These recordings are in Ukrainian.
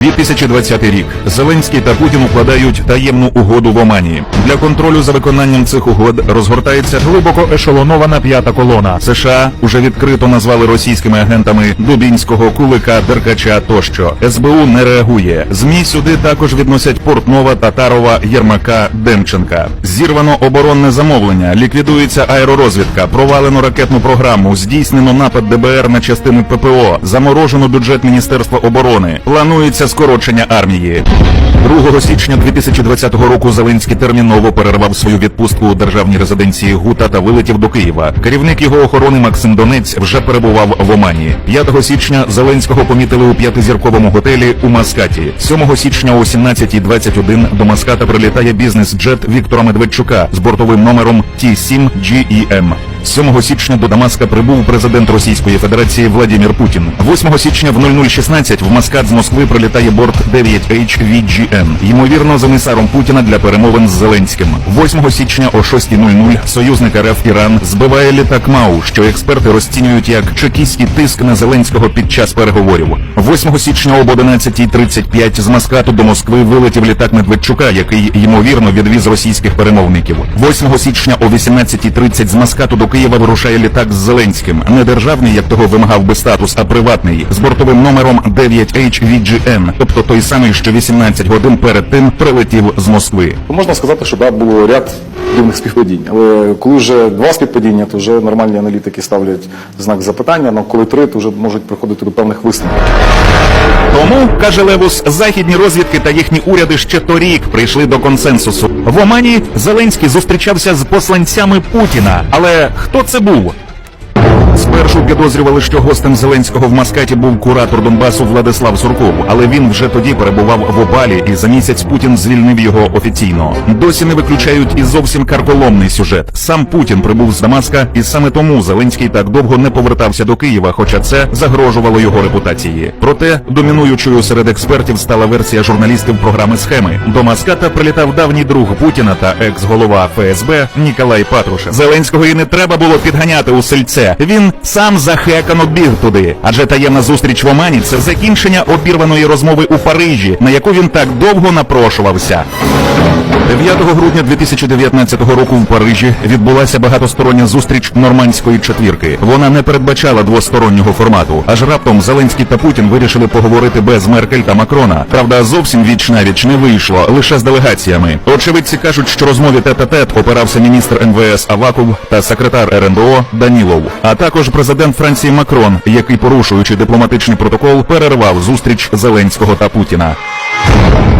2020 рік Зеленський та Путін укладають таємну угоду в Омані. Для контролю за виконанням цих угод розгортається глибоко ешелонована п'ята колона. США уже відкрито назвали російськими агентами Дубінського, Кулика, Деркача тощо. СБУ не реагує. Змі сюди також відносять Портнова, Татарова, Єрмака, Демченка. Зірвано оборонне замовлення, ліквідується аеророзвідка, провалено ракетну програму, здійснено напад ДБР на частини ППО, заморожено бюджет Міністерства оборони. Планується скорочення армії. 2 січня 2020 року Зеленський терміново перервав свою відпустку у державній резиденції Гута та вилетів до Києва. Керівник його охорони Максим Донець вже перебував в Омані. 5 січня Зеленського помітили у п'ятизірковому готелі у Маскаті. 7 січня о 17.21 до Маската прилітає бізнес-джет Віктора Медведчука з бортовим номером T7 GEM. 7 січня до Дамаска прибув президент Російської Федерації Владимир Путін. 8 січня в 00.16 в Маскат з Москви прилітає борт 9H VGN, ймовірно, за емісаром Путіна для перемовин з Зеленським. 8 січня о 6.00 союзник РФ Іран збиває літак МАУ, що експерти розцінюють як чекістський тиск на Зеленського під час переговорів. 8 січня об 11.35 з Маскату до Москви вилетів літак Медведчука, який ймовірно відвіз російських перемовників. 8 січня о 18.30 з Маскату до Києва вирушає літак з Зеленським. Не державний, як того вимагав би статус, а приватний, з бортовим номером 9HVGN, тобто той самий, що 18 годин перед тим прилетів з Москви. Можна сказати, що да, було ряд дивних співпадінь. Але коли вже два співпадіння, то вже нормальні аналітики ставлять знак запитання, але коли три, то вже можуть приходити до певних висновків. Тому, каже Левус, західні розвідки та їхні уряди ще торік прийшли до консенсусу. В Омані Зеленський зустрічався з посланцями Путіна. Але хто це був? Спершу підозрювали, що гостем Зеленського в Маскаті був куратор Донбасу Владислав Сурков, але він вже тоді перебував в Обалі, і за місяць Путін звільнив його офіційно. Досі не виключають і зовсім карколомний сюжет. Сам Путін прибув з Дамаска, і саме тому Зеленський так довго не повертався до Києва, хоча це загрожувало його репутації. Проте домінуючою серед експертів стала версія журналістів програми схеми. До Маската прилітав давній друг Путіна та екс-голова ФСБ Ніколай Патрушев. Зеленського і не треба було підганяти у сельце. Він сам захекано біг туди. Адже таємна зустріч в Омані це закінчення обірваної розмови у Парижі, на яку він так довго напрошувався. 9 грудня 2019 року в Парижі відбулася багатостороння зустріч нормандської четвірки. Вона не передбачала двостороннього формату. Аж раптом Зеленський та Путін вирішили поговорити без Меркель та Макрона. Правда, зовсім віч на віч не вийшло, лише з делегаціями. Очевидці кажуть, що розмові тет-а-тет опирався міністр МВС Аваков та секретар РНБО Данілов, а також президент Франції Макрон, який, порушуючи дипломатичний протокол, перервав зустріч Зеленського та Путіна.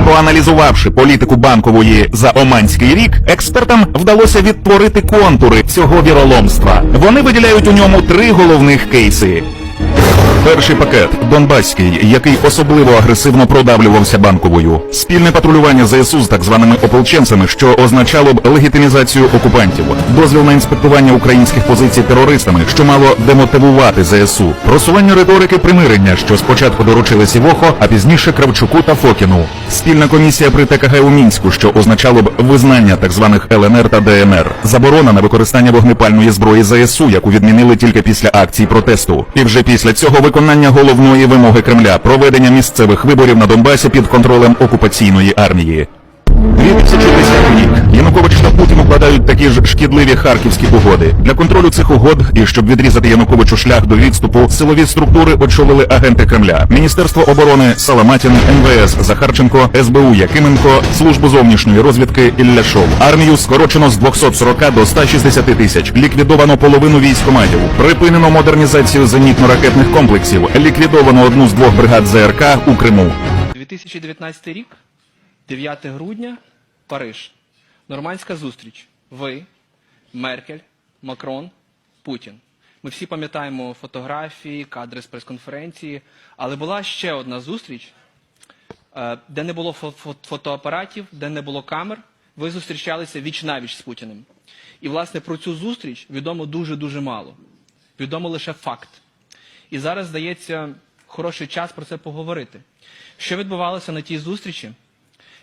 Проаналізувавши політику банкової за оманський рік, експертам вдалося відтворити контури цього віроломства. Вони виділяють у ньому три головних кейси. Перший пакет Донбаський, який особливо агресивно продавлювався банковою. Спільне патрулювання ЗСУ з так званими ополченцями, що означало б легітимізацію окупантів, дозвіл на інспектування українських позицій терористами, що мало демотивувати ЗСУ, просування риторики примирення, що спочатку доручили Сівохо, а пізніше Кравчуку та Фокіну. Спільна комісія при ТКГ у Мінську, що означало б визнання так званих ЛНР та ДНР, заборона на використання вогнепальної зброї ЗСУ, яку відмінили тільки після акцій протесту. І вже після цього виконання головної вимоги Кремля проведення місцевих виборів на Донбасі під контролем окупаційної армії. 2010 рік Янукович та Путін укладають такі ж шкідливі харківські угоди. Для контролю цих угод і щоб відрізати Януковичу шлях до відступу, силові структури очолили агенти Кремля: Міністерство оборони Саламатін, МВС Захарченко, СБУ Якименко, службу зовнішньої розвідки Ілляшов. Армію скорочено з 240 до 160 тисяч. Ліквідовано половину військоматів. Припинено модернізацію зенітно-ракетних комплексів. Ліквідовано одну з двох бригад ЗРК у Криму. 2019 рік, 9 грудня, Париж. Нормандська зустріч. Ви, Меркель, Макрон, Путін. Ми всі пам'ятаємо фотографії, кадри з прес-конференції, але була ще одна зустріч, е, де не було фо- фо- фотоапаратів, де не було камер. Ви зустрічалися віч навіч з Путіним. І, власне, про цю зустріч відомо дуже-дуже мало. Відомо лише факт. І зараз, здається, хороший час про це поговорити. Що відбувалося на тій зустрічі?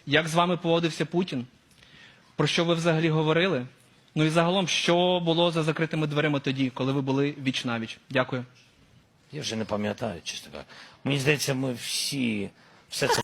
Як з вами поводився Путін? Про що ви взагалі говорили? Ну і загалом, що було за закритими дверима тоді, коли ви були віч навіч? Дякую. Я вже не пам'ятаю, чесно кажучи. Мені здається, ми всі все це